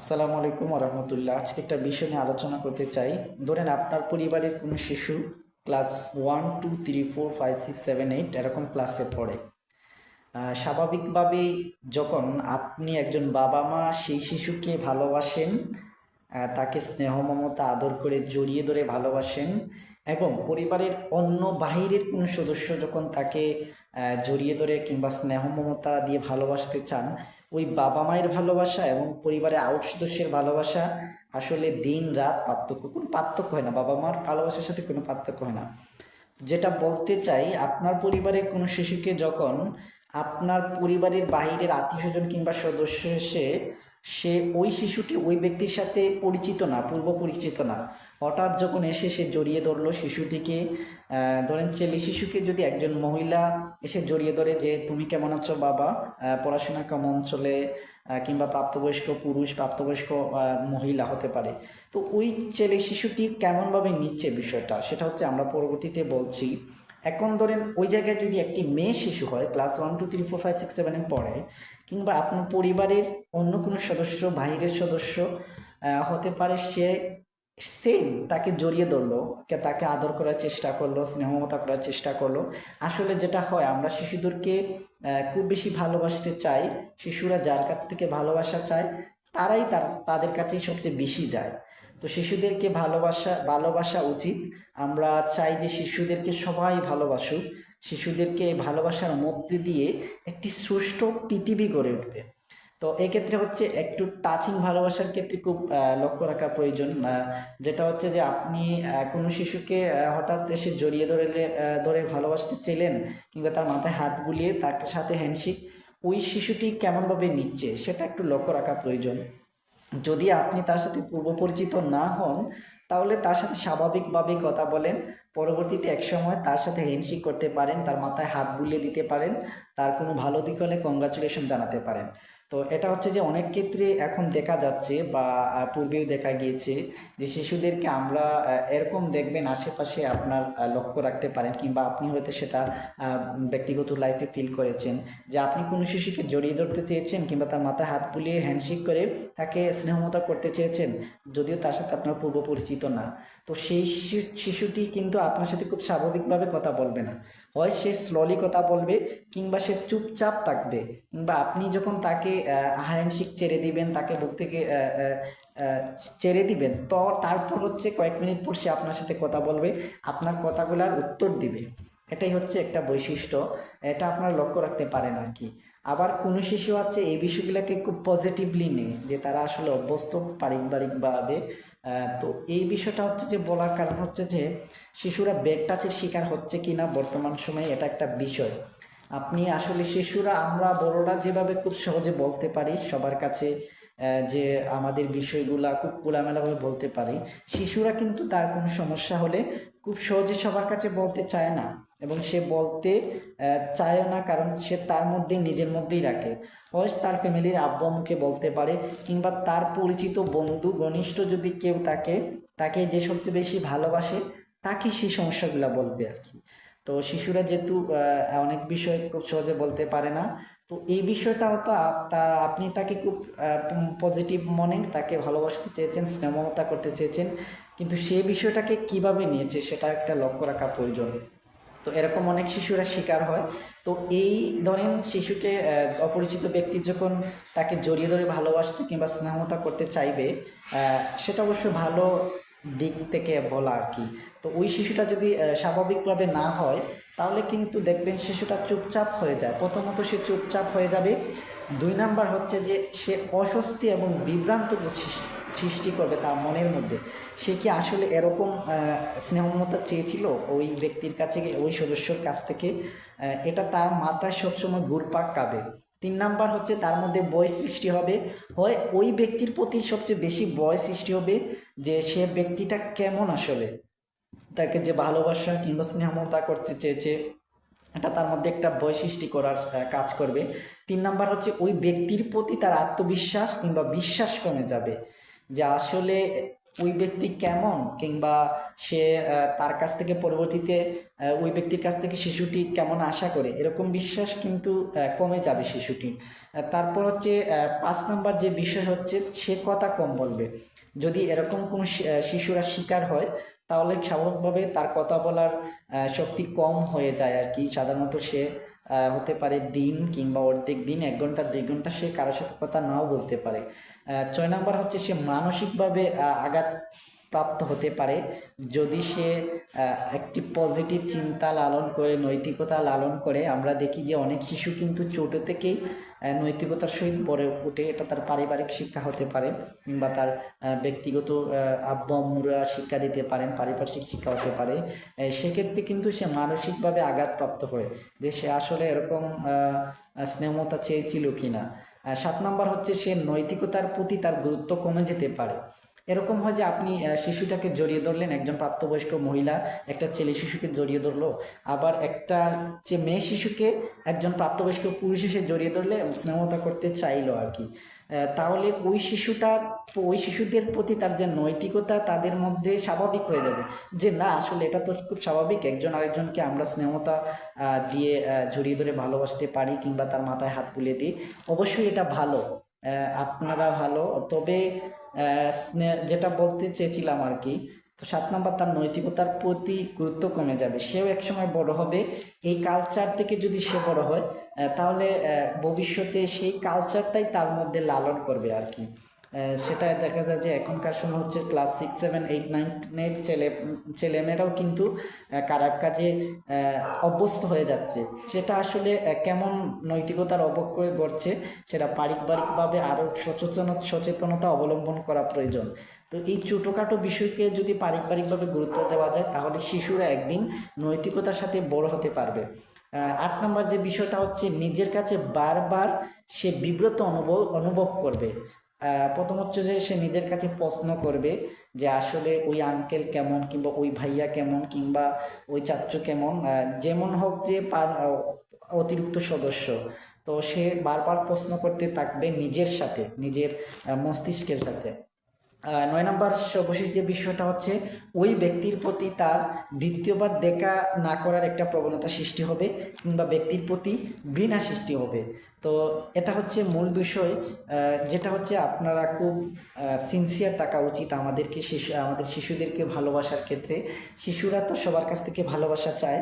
আসসালামু আলাইকুম রহমতুল্লাহ। আজকে একটা বিষয় নিয়ে আলোচনা করতে চাই। ধরেন আপনার পরিবারের কোনো শিশু class one, two, three, four, five, six, seven, eight এরকম ক্লাসে পড়ে। স্বাভাবিকভাবেই যখন আপনি একজন বাবা মা, সেই শিশুকে ভালোবাসেন তাকে স্নেহ মমতা আদর করে জড়িয়ে ধরে ভালোবাসেন এবং পরিবারের অন্য বাহিরের কোনো সদস্য যখন তাকে জড়িয়ে ধরে কিংবা স্নেহ মমতা দিয়ে ভালোবাসতে চান ওই বাবা মায়ের ভালোবাসা এবং পরিবারের আউট সদস্যের ভালোবাসা আসলে দিন, রাত পার্থক্য। কোনো পার্থক্য হয় না, বাবা মার ভালোবাসার সাথে কোনো পার্থক্য হয় না। যেটা বলতে চাই, আপনার পরিবারের কোনো শিশুকে যখন আপনার পরিবারের বাহিরের আত্মীয় স্বজন কিংবা সদস্য এসে সে ওই শিশুটি ওই ব্যক্তির সাথে পরিচিত না, পূর্ব পরিচিত না। হঠাৎ যখন এসে সে জড়িয়ে ধরলো শিশুটিকে ধরেন ছেলে শিশুকে যদি একজন মহিলা এসে জড়িয়ে ধরে যে, তুমি কেমন আছো বাবা? পড়াশোনা কেমন চলে? কিংবা প্রাপ্তবয়স্ক পুরুষ, প্রাপ্তবয়স্ক মহিলা হতে পারে। তো ওই ছেলে শিশুটি কেমনভাবে নিচ্ছে বিষয়টা, সেটা হচ্ছে আমরা পরবর্তীতে বলছি। এখন ধরেন ওই জায়গায় যদি একটি মেয়ে শিশু হয় class one two three four five six সেভেনে পড়ে, কিংবা আপনার পরিবারের অন্য কোনো সদস্য বাইরের সদস্য হতে পারে সে সেম তাকে জড়িয়ে ধরলো, কে তাকে আদর করার চেষ্টা করল, স্নেহমতা করার চেষ্টা করল। আসলে যেটা হয়, আমরা শিশুদেরকে খুব বেশি ভালোবাসতে চাই, শিশুরা যার কাছ থেকে ভালোবাসা চায়, তারাই তার, তাদের কাছেই সবচেয়ে বেশি যায়। তো শিশুদেরকে ভালোবাসা ভালোবাসা উচিত। আমরা চাই যে শিশুদেরকে সবাই ভালোবাসুক। শিশুদেরকে ভালোবাসার মধ্যে দিয়ে একটি সুষ্ঠু পৃথিবী গড়ে উঠবে। তো এক্ষেত্রে হচ্ছে একটু টাচিং ভালোবাসার ক্ষেত্রে খুব লক্ষ্য রাখা প্রয়োজন। যেটা হচ্ছে যে আপনি কোনো শিশুকে হঠাৎ এসে জড়িয়ে ধরে ধরে ভালোবাসতে চেলেন কিংবা তার মাথায় হাত বুলিয়ে তার সাথে হ্যান্ডশেক ওই শিশুটি কেমনভাবে নিচ্ছে সেটা একটু লক্ষ্য রাখা প্রয়োজন। যদি আপনি তার সাথে পূর্ব পরিচিত না হন, তাহলে তার সাথে স্বাভাবিকভাবে কথা বলেন। পরবর্তীতে একসময় তার সাথে হ্যান্ডশেক করতে পারেন, তার মাথায় হাত বুলিয়ে দিতে পারেন, তার কোনো ভালো দিক হলে কংগ্রাচুলেশন জানাতে পারেন। তো এটা হচ্ছে যে অনেক ক্ষেত্রে এখন দেখা যাচ্ছে বা পূর্বেও দেখা গিয়েছে যে শিশুদেরকে আমরা এরকম দেখবেন আশেপাশে আপনার লক্ষ্য রাখতে পারেন কিংবা আপনি হয়তো সেটা ব্যক্তিগত লাইফে ফিল করেছেন যে আপনি কোনো শিশুকে জড়িয়ে ধরতে চেয়েছেন কিংবা তার মাথায় হাত বুলিয়ে হ্যান্ডশেক করে তাকে স্নেহমতা করতে চেয়েছেন, যদিও তার সাথে আপনার পূর্ব পরিচিত না। তো সেই শিশু, শিশুটি কিন্তু আপনার সাথে খুব স্বাভাবিকভাবে কথা বলবে না। হয় সে স্লোলি কথা বলবে কিংবা সে চুপচাপ থাকবে। কিংবা আপনি যখন তাকে হ্যান্ডশেক ছেড়ে দিবেন, তাকে বুক থেকে ছেড়ে দিবেন, তো তারপর হচ্ছে কয়েক মিনিট পর সে আপনার সাথে কথা বলবে, আপনার কথাগুলার উত্তর দিবে। এটাই হচ্ছে একটা বৈশিষ্ট্য। এটা আপনারা লক্ষ্য রাখতে পারেন আর কি। আবার কোনো শিশু আছে, এই বিষয়গুলোকে খুব পজিটিভলি নেয়, যে তারা আসলে অভ্যস্ত পারিবারিকভাবে তো এই বিষয়টা হচ্ছে যে বলার কারণ হচ্ছে যে শিশুরা ব্যাক টাচের শিকার হচ্ছে কি না বর্তমান সময়ে এটা একটা বিষয়। আপনি আসলে শিশুরা, আমরা বড়রা যেভাবে খুব সহজে বলতে পারি, সবার কাছে যে আমাদের বিষয়গুলা খুব খোলামেলাভাবে বলতে পারি, শিশুরা কিন্তু তার কোনো সমস্যা হলে খুব সহজে সবার কাছে বলতে চায় না। এবং সে বলতে চায় না কারণ সে তার মধ্যেই নিজের মধ্যেই রাখে। হয় তার ফ্যামিলির আব্বু আম্মুকে বলতে পারে, কিংবা তার পরিচিত বন্ধু, ঘনিষ্ঠ যদি কেউ তাকে তাকে যে সবচেয়ে বেশি ভালোবাসে, তাকে সেই সমস্যাগুলো বলবে আর কি। তো শিশুরা যেহেতু অনেক বিষয় খুব সহজে বলতে পারে না, তো এই বিষয়টা হয়তো আপনি তাকে খুব পজিটিভ মনে, তাকে ভালোবাসতে চেয়েছেন স্নেহমতা করতে চেয়েছেন, কিন্তু সেই বিষয়টাকে কীভাবে নিয়েছে, সেটা একটা লক্ষ্য রাখা প্রয়োজন। তো এরকম অনেক শিশুরা শিকার হয়। তো এই ধরেন শিশুকে অপরিচিত ব্যক্তি যখন তাকে জড়িয়ে ধরে ভালোবাসতে কিংবা স্নেহমতা করতে চাইবে সেটা অবশ্য ভালো দিক থেকে বলা আর কি। তো ওই শিশুটা যদি স্বাভাবিকভাবে না হয়, তাহলে কিন্তু দেখবেন শিশুটা চুপচাপ হয়ে যায়। প্রথমত সে চুপচাপ হয়ে যাবে। দুই নাম্বার হচ্ছে যে সে অস্বস্তি এবং বিভ্রান্ত সৃষ্টি করবে তার মনের মধ্যে। সে কি আসলে এরকম স্নেহমমতা চেয়েছিল ওই ব্যক্তির কাছে ওই সদস্যর কাছ থেকে? এটা তার মাথায় সবসময় ঘুরপাক কাবে তিন নাম্বার হচ্ছে তার মধ্যে বয় সৃষ্টি হবে। হয় ওই ব্যক্তির প্রতি সবচেয়ে বেশি বয় সৃষ্টি হবে যে সে ব্যক্তিটা কেমন আসলে? তাকে যে ভালোবাসা কিংবা স্নেহমমতা করতে চেয়েছে, এটা তার মধ্যে একটা ভয় সৃষ্টি করার কাজ করবে। তিন নাম্বার হচ্ছে ওই ব্যক্তির প্রতি তার আত্মবিশ্বাস কিংবা বিশ্বাস কমে যাবে। যে আসলে ওই ব্যক্তি কেমন? কিংবা সে তার কাছ থেকে পরবর্তীতে ওই ব্যক্তির কাছ থেকে শিশুটি কেমন আশা করে? এরকম বিশ্বাস কিন্তু কমে যাবে শিশুটি তারপর হচ্ছে পাঁচ নাম্বার যে বিষয় হচ্ছে, সে কথা কম বলবে। যদি এরকম কোনো শিশুরা শিকার হয়, তাহলে স্বাভাবিকভাবে তার কথা বলার শক্তি কম হয়ে যায় আর কি। সাধারণত সে হতে পারে দিন কিংবা অর্ধেক দিন, এক ঘণ্টা, দুই ঘণ্টা সে কারোর সাথে কথা নাও বলতে পারে। ছয় নাম্বার হচ্ছে সে মানসিকভাবে আঘাত প্রাপ্ত হতে পারে। যদি সে একটি পজিটিভ চিন্তা লালন করে নৈতিকতা লালন করে আমরা দেখি যে অনেক শিশু কিন্তু ছোট থেকেই নৈতিকতার সহিত গড়ে ওঠে। এটা তার পারিবারিক শিক্ষা হতে পারে কিংবা তার ব্যক্তিগত আব্বু শিক্ষা দিতে পারেন পারিপার্শ্বিক শিক্ষা হতে পারে। সেক্ষেত্রে কিন্তু সে মানসিকভাবে আঘাতপ্রাপ্ত হয় যে সে আসলে এরকম আহ, স্নেহমতা চেয়েছিল কিনা। আহ, সাত নাম্বার হচ্ছে সে নৈতিকতার প্রতি তার গুরুত্ব কমে যেতে পারে। এরকম হয় যে আপনি শিশুটাকে জড়িয়ে ধরলেন, একজন প্রাপ্তবয়স্ক মহিলা, একটা ছেলে শিশুকে জড়িয়ে ধরলো, আবার একটা যে মেয়ে শিশুকে একজন প্রাপ্তবয়স্ক পুরুষ এসে জড়িয়ে ধরলে স্নেহতা করতে চাইলো আর কি। তাহলে ওই শিশুটা, ওই শিশুদের প্রতি তার যে নৈতিকতা, তাদের মধ্যে স্বাভাবিক হয়ে যাবে যে, না, আসলে এটা তো খুব স্বাভাবিক, একজন আরেকজনকে আমরা স্নেহতা দিয়ে জড়িয়ে ধরে ভালোবাসতে পারি কিংবা তার মাথায় হাত বুলিয়ে দিই। অবশ্যই এটা ভালো। আপনারা ভালো। তবে যেটা বলতে চেয়েছিলাম আর কি, তো সাত নম্বর তার নৈতিকতার প্রতি গুরুত্ব কমে যাবে। সেও একসময় বড় হবে। এই কালচার থেকে যদি সে বড় হয় তাহলে ভবিষ্যতে সেই কালচারটাই তার মধ্যে লালন করবে আর কি। সেটা দেখা যায় যে এখনকার সময় হচ্ছে ক্লাস সিক্স সেভেন এইট নাইনের ছেলে, ছেলেমেয়েরাও কিন্তু খারাপ কাজে অভ্যস্ত হয়ে যাচ্ছে। সেটা আসলে কেমন নৈতিকতার অবক্ষয় ঘটছে সেটা পারিবারিকভাবে আরও সচেতন, সচেতনতা অবলম্বন করা প্রয়োজন। তো এই ছোটোখাটো বিষয়কে যদি পারিবারিকভাবে গুরুত্ব দেওয়া যায়, তাহলে শিশুরা একদিন নৈতিকতার সাথে বড় হতে পারবে। আট নম্বর যে বিষয়টা হচ্ছে, নিজের কাছে বারবার সে বিব্রত অনুভব অনুভব করবে। প্রথম হচ্ছে যে সে নিজের কাছে প্রশ্ন করবে যে আসলে ওই আঙ্কেল কেমন কিংবা ওই ভাইয়া কেমন কিংবা ওই চাচ্চু কেমন? যেমন হোক যে অতিরিক্ত সদস্য। তো সে বারবার প্রশ্ন করতে থাকবে নিজের সাথে, নিজের মস্তিষ্কের সাথে। নয় নম্বর সর্বশেষ যে বিষয়টা হচ্ছে, ওই ব্যক্তির প্রতি তার দ্বিতীয়বার দেখা না করার একটা প্রবণতা সৃষ্টি হবে কিংবা ব্যক্তির প্রতি ঘৃণা সৃষ্টি হবে। তো এটা হচ্ছে মূল বিষয়। যেটা হচ্ছে আপনারা খুব সিনসিয়ার থাকা উচিত আমাদেরকে, শিশু, আমাদের শিশুদেরকে ভালোবাসার ক্ষেত্রে। শিশুরা তো সবার কাছ থেকে ভালোবাসা চায়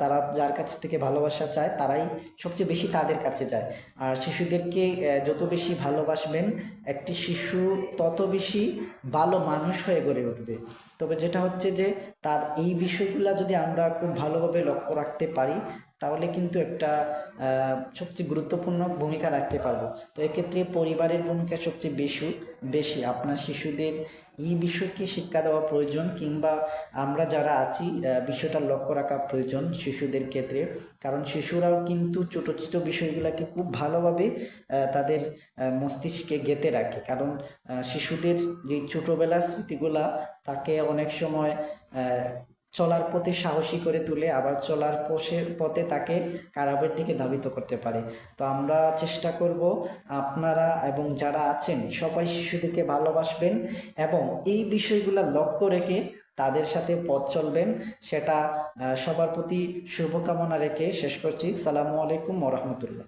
তারা যার কাছ থেকে ভালোবাসা চায়, তারাই সবচেয়ে বেশি তাদের কাছে যায়। আর শিশুদেরকে যত বেশি ভালোবাসবেন, একটি শিশু তত বেশি ভালো মানুষ হয়ে গড়ে উঠবে। তবে যেটা হচ্ছে যে তার এই বিষয়গুলো যদি আমরা খুব ভালোভাবে লক্ষ্য রাখতে পারি, তাহলে কিন্তু একটা সবচেয়ে গুরুত্বপূর্ণ ভূমিকা রাখতে পারব। তো এক্ষেত্রে পরিবারের ভূমিকা সবচেয়ে বেশি বেশি। আপনার শিশুদের এই বিষয়কে শিক্ষা দেওয়া প্রয়োজন কিংবা আমরা যারা আছি বিষয়টা লক্ষ্য রাখা প্রয়োজন শিশুদের ক্ষেত্রে। কারণ শিশুরাও কিন্তু ছোটো ছোটো বিষয়গুলোকে খুব ভালোভাবে তাদের মস্তিষ্কে গেঁথে রাখে। কারণ শিশুদের যে ছোটোবেলার স্মৃতিগুলা তাকে অনেক সময় চলার পথে সাহসী করে তুলে আবার চলার পথে পথে তাকে কারাবের দিকে ধাবিত করতে পারে। তো আমরা চেষ্টা করব আপনারা এবং যারা আছেন, সবাই শিশুদেরকে ভালোবাসবেন এবং এই বিষয়গুলো লক্ষ্য রেখে তাদের সাথে পথ চলবেন। সেটা সবার প্রতি শুভকামনা রেখে শেষ করছি। সালামু আলাইকুম ওরহমতুল্লাহ